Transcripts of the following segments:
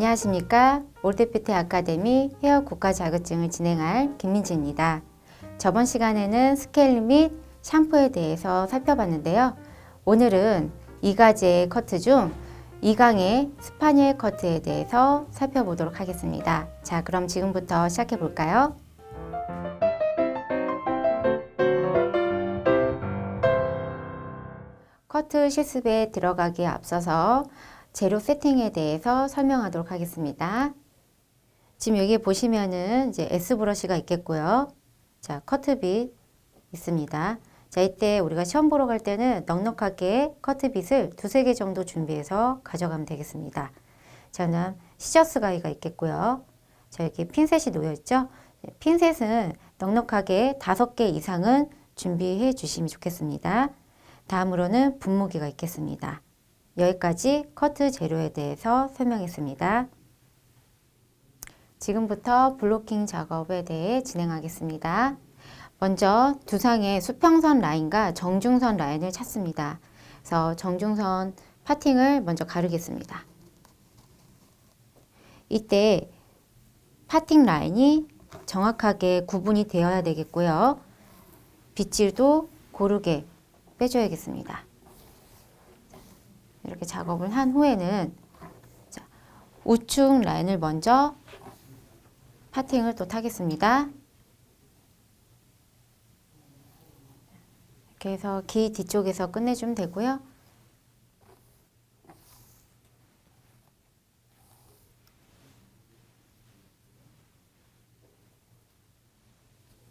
안녕하십니까. 올드피트 아카데미 헤어 국가 자격증을 진행할 김민지입니다. 저번 시간에는 스케일 및 샴푸에 대해서 살펴봤는데요. 오늘은 이 가지의 커트 중 2강의 스파니엘 커트에 대해서 살펴보도록 하겠습니다. 자, 그럼 지금부터 시작해 볼까요? 커트 실습에 들어가기에 앞서서 재료 세팅에 대해서 설명하도록 하겠습니다. 지금 여기 보시면은 이제 S 브러쉬가 있겠고요. 자, 커트빗 있습니다. 자, 이때 우리가 시험 보러 갈 때는 넉넉하게 커트빗을 두세 개 정도 준비해서 가져가면 되겠습니다. 저는 시저스 가위가 있겠고요. 자, 여기 핀셋이 놓여 있죠? 핀셋은 넉넉하게 다섯 개 이상은 준비해 주시면 좋겠습니다. 다음으로는 분무기가 있겠습니다. 여기까지 커트 재료에 대해서 설명했습니다. 지금부터 블로킹 작업에 대해 진행하겠습니다. 먼저 두상의 수평선 라인과 정중선 라인을 찾습니다. 그래서 정중선 파팅을 먼저 가르겠습니다. 이때 파팅 라인이 정확하게 구분이 되어야 되겠고요. 빗질도 고르게 빼줘야겠습니다. 이렇게 작업을 한 후에는 자, 우측 라인을 먼저 파팅을 또 타겠습니다. 이렇게 해서 기 뒤쪽에서 끝내주면 되고요.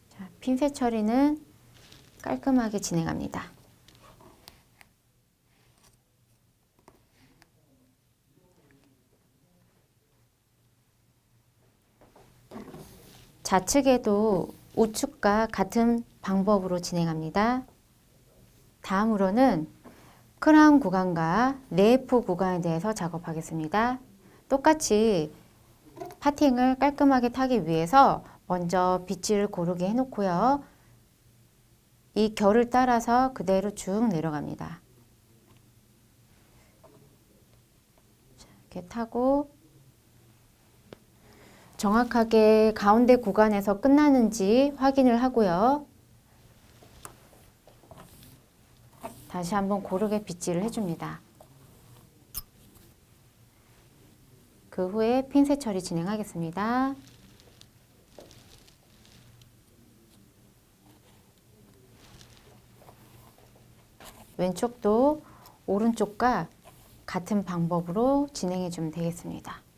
자, 핀셋 처리는 깔끔하게 진행합니다. 좌측에도 우측과 같은 방법으로 진행합니다. 다음으로는 크라운 구간과 레이프 구간에 대해서 작업하겠습니다. 똑같이 파팅을 깔끔하게 타기 위해서 먼저 빗질을 고르게 해놓고요. 이 결을 따라서 그대로 쭉 내려갑니다. 이렇게 타고 정확하게 가운데 구간에서 끝나는지 확인을 하고요. 다시 한번 고르게 빗질을 해줍니다. 그 후에 핀셋 처리 진행하겠습니다. 왼쪽도 오른쪽과 같은 방법으로 진행해 주면 되겠습니다.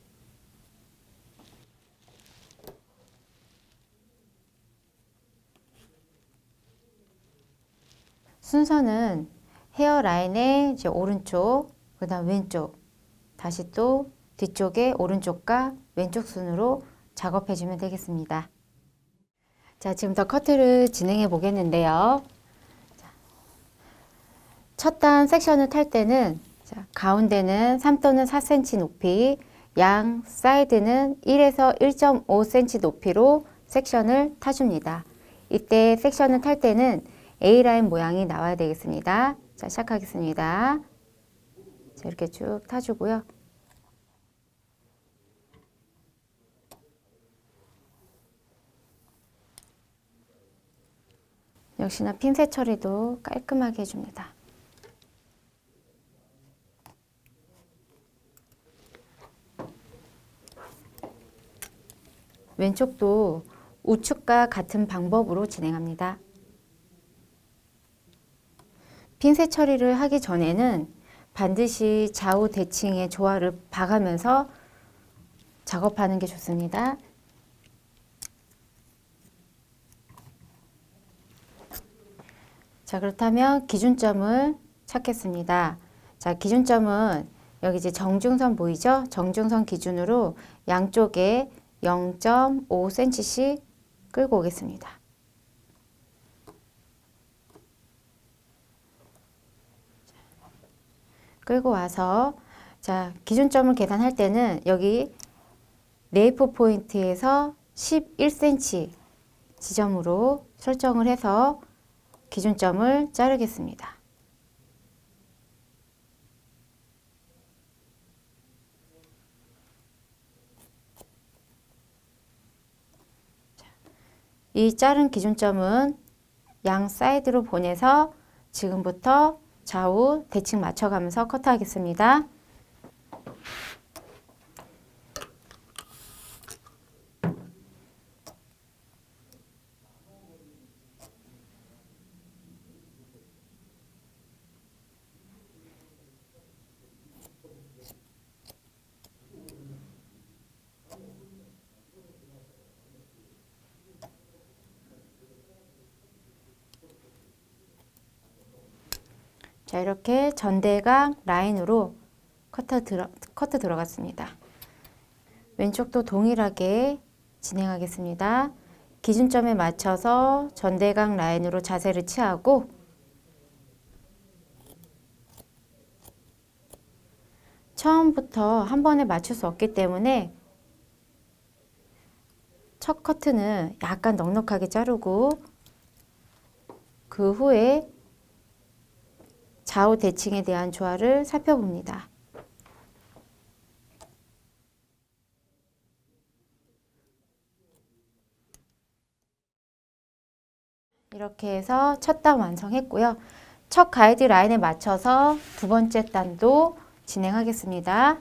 순서는 헤어라인의 이제 오른쪽, 그 다음 왼쪽, 다시 또 뒤쪽에 오른쪽과 왼쪽 순으로 작업해 주면 되겠습니다. 자, 지금부터 커트를 진행해 보겠는데요. 첫 단 섹션을 탈 때는 자, 가운데는 3 또는 4cm 높이, 양 사이드는 1에서 1.5cm 높이로 섹션을 타줍니다. 이때 섹션을 탈 때는 A라인 모양이 나와야 되겠습니다. 자, 시작하겠습니다. 자, 이렇게 쭉 타주고요. 역시나 핀셋 처리도 깔끔하게 해줍니다. 왼쪽도 우측과 같은 방법으로 진행합니다. 핀셋 처리를 하기 전에는 반드시 좌우 대칭의 조화를 봐가면서 작업하는 게 좋습니다. 자, 그렇다면 기준점을 찾겠습니다. 자, 기준점은 여기 이제 정중선 보이죠? 정중선 기준으로 양쪽에 0.5cm씩 끌고 오겠습니다. 끌고 와서 자 기준점을 계산할 때는 여기 레이프 포인트에서 11cm 지점으로 설정을 해서 기준점을 자르겠습니다. 이 자른 기준점은 양 사이드로 보내서 지금부터 좌우 대칭 맞춰가면서 커트하겠습니다. 자, 이렇게 전대각 라인으로 커트, 들어, 커트 들어갔습니다. 왼쪽도 동일하게 진행하겠습니다. 기준점에 맞춰서 전대각 라인으로 자세를 취하고 처음부터 한 번에 맞출 수 없기 때문에 첫 커트는 약간 넉넉하게 자르고 그 후에 좌우 대칭에 대한 조화를 살펴봅니다. 이렇게 해서 첫 단 완성했고요. 첫 가이드 라인에 맞춰서 두 번째 단도 진행하겠습니다.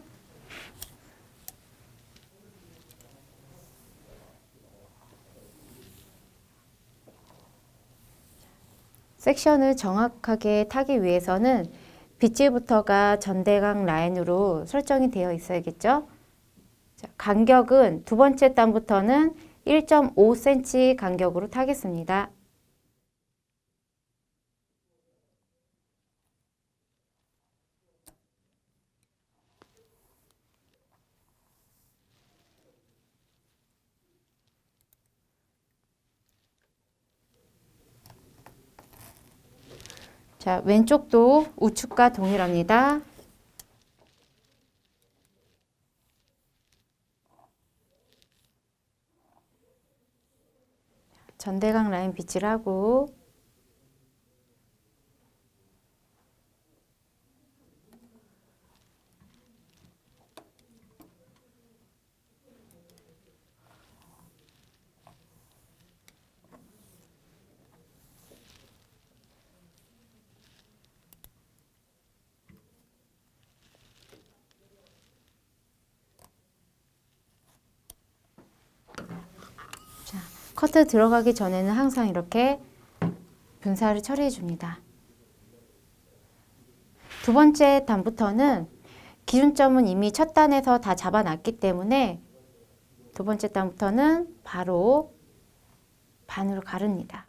섹션을 정확하게 타기 위해서는 빗질부터가 전대각 라인으로 설정이 되어 있어야겠죠. 자, 간격은 두 번째 단부터는 1.5cm 간격으로 타겠습니다. 자, 왼쪽도 우측과 동일합니다. 전대각 라인 빗질하고 커트 들어가기 전에는 항상 이렇게 분사를 처리해 줍니다. 두 번째 단부터는 기준점은 이미 첫 단에서 다 잡아놨기 때문에 두 번째 단부터는 바로 반으로 가릅니다.